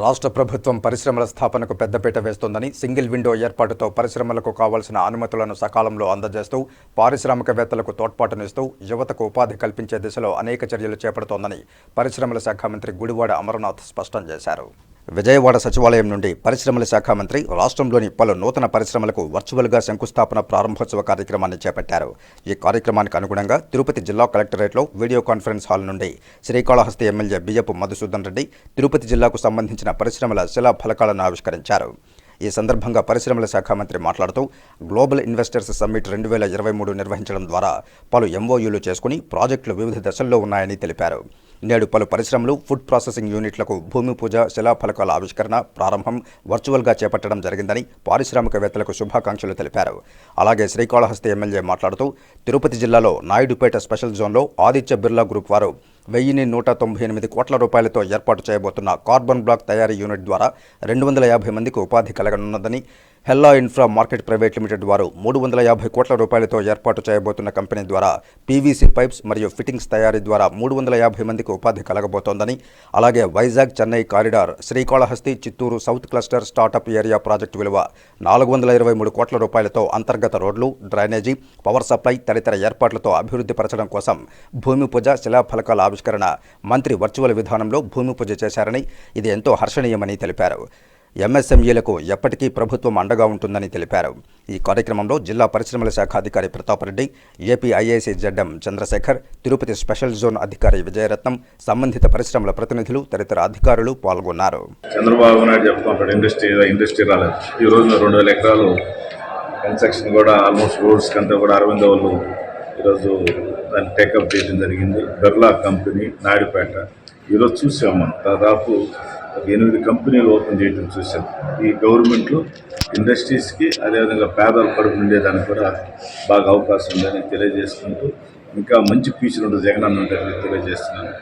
రాష్ట్ర ప్రభుత్వం పరిశ్రమల స్థాపనకు పెద్దపీట వేస్తోందని సింగిల్ విండో ఏర్పాటుతో పరిశ్రమలకు కావాల్సిన అనుమతులను సకాలంలో అందజేస్తూ పారిశ్రామికవేత్తలకు తోడ్పాటునిస్తూ యువతకు ఉపాధి కల్పించే దిశలో అనేక చర్యలు చేపడుతోందని పరిశ్రమల శాఖ మంత్రి గుడివాడ అమరనాథ్ స్పష్టం చేశారు. విజయవాడ సచివాలయం నుండి పరిశ్రమల శాఖ మంత్రి రాష్ట్రంలోని పలు నూతన పరిశ్రమలకు వర్చువల్గా శంకుస్థాపన ప్రారంభోత్సవ కార్యక్రమాన్ని చేపట్టారు. ఈ కార్యక్రమానికి అనుగుణంగా తిరుపతి జిల్లా కలెక్టరేట్లో వీడియో కాన్ఫరెన్స్ హాల్ నుండి శ్రీకాళహస్తి ఎమ్మెల్యే బియ్యపు మధుసూదన్ రెడ్డి తిరుపతి జిల్లాకు సంబంధించిన పరిశ్రమల శిలా ఫలకాలను ఆవిష్కరించారు. ఈ సందర్భంగా పరిశ్రమల శాఖ మంత్రి మాట్లాడుతూ గ్లోబల్ ఇన్వెస్టర్స్ సమ్మిట్ రెండు వేల ఇరవై మూడు నిర్వహించడం ద్వారా పలు ఎంఓయూలు చేసుకుని ప్రాజెక్టులు వివిధ దశల్లో ఉన్నాయని తెలిపారు. నేడు పలు పరిశ్రమలు ఫుడ్ ప్రాసెసింగ్ యూనిట్లకు భూమి పూజ శిలాఫలకాల ఆవిష్కరణ ప్రారంభం వర్చువల్గా చేపట్టడం జరిగిందని పారిశ్రామికవేత్తలకు శుభాకాంక్షలు తెలిపారు. అలాగే శ్రీకాళహస్తి ఎమ్మెల్యే మాట్లాడుతూ తిరుపతి జిల్లాలో నాయుడుపేట స్పెషల్ జోన్లో ఆదిత్య బిర్లా గ్రూప్ వారు వెయ్యిన్ని నూట తొంభై ఎనిమిది కోట్ల రూపాయలతో ఏర్పాటు చేయబోతున్న కార్బన్ బ్లాక్ తయారీ యూనిట్ ద్వారా రెండు వందల యాభై మందికి ఉపాధి కలగనున్నదని Hella Infra Market private limited వారు మూడు వందల యాభై కోట్ల రూపాయలతో ఏర్పాటు చేయబోతున్న కంపెనీ ద్వారా పీవీసీ పైప్స్ మరియు ఫిట్టింగ్స్ తయారీ ద్వారా మూడు వందల యాభై మందికి ఉపాధి కలగబోతోందని అలాగే Vizag Chennai corridor Srikalahasti Chittoor south cluster startup area project విలువ నాలుగు వందల ఇరవై మూడు కోట్ల రూపాయలతో అంతర్గత రోడ్లు డ్రైనేజీ పవర్ సప్లై తదితర ఏర్పాట్లతో అభివృద్ధి పరచడం కోసం భూమి పూజ శిలాఫలకాల ఆవిష్కరణ మంత్రి వర్చువల్ విధానంలో భూమి పూజ చేశారని ఇది ఎంతో హర్షణీయమని తెలిపారు. ఎంఎస్ఎంఈలకు ఎప్పటికీ ప్రభుత్వం అండగా ఉంటుందని తెలిపారు. ఈ కార్యక్రమంలో జిల్లా పరిశ్రమల శాఖ అధికారి Pratapreddy AP IAC ZM Chandrashekar Tirupati special zone అధికారి విజయరత్నం సంబంధిత పరిశ్రమల ప్రతినిధులు తదితర అధికారులు పాల్గొన్నారు. చంద్రబాబు నాయుడు చెప్తున్నాడు ఇండస్ట్రీ ఇండస్ట్రీ రాలేదు. ఈ రోజున రెండు వేల ఎకరాలు కన్స్ట్రక్షన్ కూడా ఆల్మోస్ట్ రోడ్స్ కంటే కూడా అరవింద వాళ్ళు ఈరోజు దాన్ని టేకప్ చేయడం జరిగింది. బిర్లా కంపెనీ నాయుడుపేట. ఈరోజు చూసాం మనం. దాదాపు ఒక ఎనిమిది కంపెనీలు ఓపెన్ చేయడం చూసాం ఈ గవర్నమెంట్లో ఇండస్ట్రీస్కి అదేవిధంగా పేదల కడుపు ఉండేదానికి కూడా బాగా అవకాశం ఉందని తెలియజేసుకుంటూ ఇంకా మంచి ఫ్యూచర్ ఉంటుంది జగన్ అన్న తెలియజేస్తున్నాను.